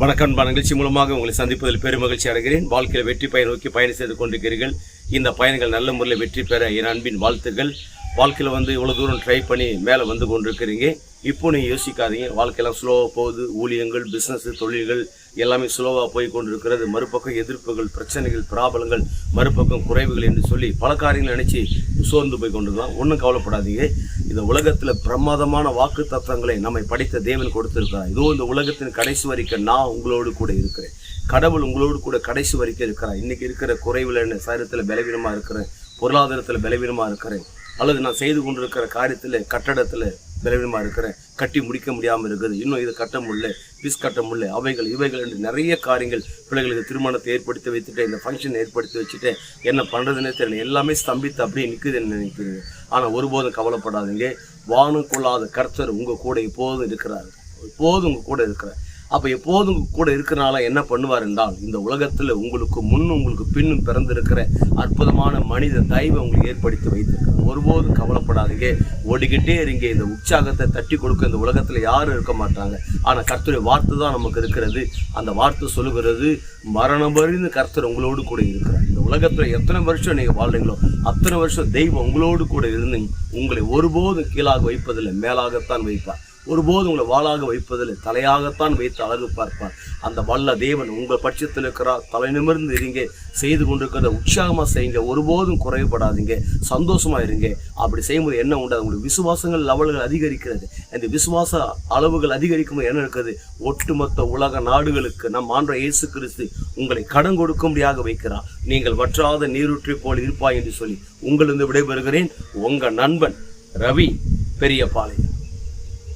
வணக்கம் பா நிகழ்ச்சி மூலமாக உங்களை சந்திப்பதில் பெரும் மகிழ்ச்சி அடைகிறேன். வாழ்க்கையில் வெற்றி பயன் நோக்கி பயணம் செய்து கொண்டிருக்கிறீர்கள். இந்த பயணங்கள் நல்ல முறையில் வெற்றி பெற என் அன்பின் வாழ்த்துக்கள். வாழ்க்கையில் வந்து இவ்வளோ தூரம் ட்ரை பண்ணி மேலே வந்து கொண்டிருக்கிறீங்க. இப்போ நீங்கள் யோசிக்காதீங்க. வாழ்க்கையெல்லாம் ஸ்லோவாக போகுது. ஊழியங்கள் பிஸ்னஸ்ஸு தொழில்கள் எல்லாமே ஸ்லோவாக போய் கொண்டிருக்கிறது. மறுபக்கம் எதிர்ப்புகள் பிரச்சனைகள் பிராபலங்கள் மறுபக்கம் குறைவுகள் என்று சொல்லி பல காரியங்கள் நினச்சி சோர்ந்து போய் கொண்டிருக்கலாம். ஒன்றும் கவலைப்படாதீங்க. இந்த உலகத்தில் பிரமாதமான வாக்கு தத்துவங்களை நம்மை படித்த தேவன் கொடுத்திருக்கிறார். இதோ இந்த உலகத்தின் கடைசி வரைக்கும் நான் உங்களோடு கூட இருக்கிறேன். கடவுள் உங்களோடு கூட கடைசி வரைக்கும் இருக்கிறார். இன்றைக்கி இருக்கிற குறைவில் என்ன? சரீரத்தில் பலவீனமாக இருக்கிறேன். பொருளாதாரத்தில் பலவீனமாக இருக்கிறேன். அல்லது நான் செய்து கொண்டிருக்கிற காரியத்தில் கட்டடத்தில் பலவீனமாக இருக்கிறேன். கட்டி முடிக்க முடியாமல் இருக்குது. இன்னும் இது கட்ட முடியல பிஸ் கட்ட முடியல. அவைகள் இவைகள் என்று நிறைய காரியங்கள் பிள்ளைகளுக்கு திருமணத்தை ஏற்படுத்தி வைத்துட்டு இந்த ஃபங்க்ஷன் ஏற்படுத்தி வச்சுட்டு என்ன பண்ணுறதுன்னே தெரியல. எல்லாமே ஸ்தம்பித்து அப்படியே நிற்குதுன்னு நினைக்கிறது ஆனால் ஒருபோதும் கவலைப்படாதீங்க. வானம் கொள்ளாத கர்த்தர் உங்கள் கூட எப்போதும் இருக்கிறார். இப்போதும் உங்கள் கூட இருக்கிறார். அப்போ எப்போதும் கூட இருக்கிறனால என்ன பண்ணுவார் என்றால் இந்த உலகத்தில் உங்களுக்கு முன்னும் உங்களுக்கு பின்னும் பிறந்திருக்கிற அற்புதமான மனித தயவை உங்களுக்கு ஏற்படுத்தி வைத்திருக்கிறார். ஒருபோதும் கவலைப்படாதீங்க. ஓடிக்கிட்டே இருங்க. இந்த உற்சாகத்தை தட்டி கொடுக்க இந்த உலகத்தில் யாரும் இருக்க மாட்டாங்க. ஆனால் கர்த்தருடைய வார்த்தை தான் நமக்கு இருக்கிறது. அந்த வார்த்தை சொல்லுகிறது மரணம் பறிந்து கர்த்தர் உங்களோடு கூட இருக்கிறார். இந்த உலகத்தில் எத்தனை வருஷம் நீங்கள் வாழ்றீங்களோ அத்தனை வருஷம் தெய்வம் உங்களோடு கூட இருந்து உங்களை ஒருபோதும் கீழாக வைப்பதில்லை மேலாகத்தான் வைப்பார். ஒருபோது உங்களை வாளாக வைப்பதில் தலையாகத்தான் வைத்து அழகு பார்ப்பார். அந்த வல்ல தேவன் உங்கள் பட்சத்தில் இருக்கிறார். தலை நிமிர்ந்து இருங்க. செய்து கொண்டிருக்கிறத உற்சாகமாக செய்யுங்க. ஒருபோதும் குறைபடாதீங்க சந்தோஷமாக இருங்க. அப்படி செய்யும்போது என்ன உண்டு உங்களுக்கு விசுவாசங்கள் லெவல்கள் அதிகரிக்கிறது. அந்த விசுவாச அளவுகள் அதிகரிக்கும் போது என்ன இருக்குது ஒட்டுமொத்த உலக நாடுகளுக்கு நம் ஆண்ட இயேசு கிறிஸ்து உங்களை கடன் கொடுக்கும்படியாக வைக்கிறார். நீங்கள் வற்றாத நீரூற்றி போல் இருப்பாய் என்று சொல்லி உங்களிருந்து விடைபெறுகிறேன். உங்கள் நண்பன் ரவி பெரியபாளையம்.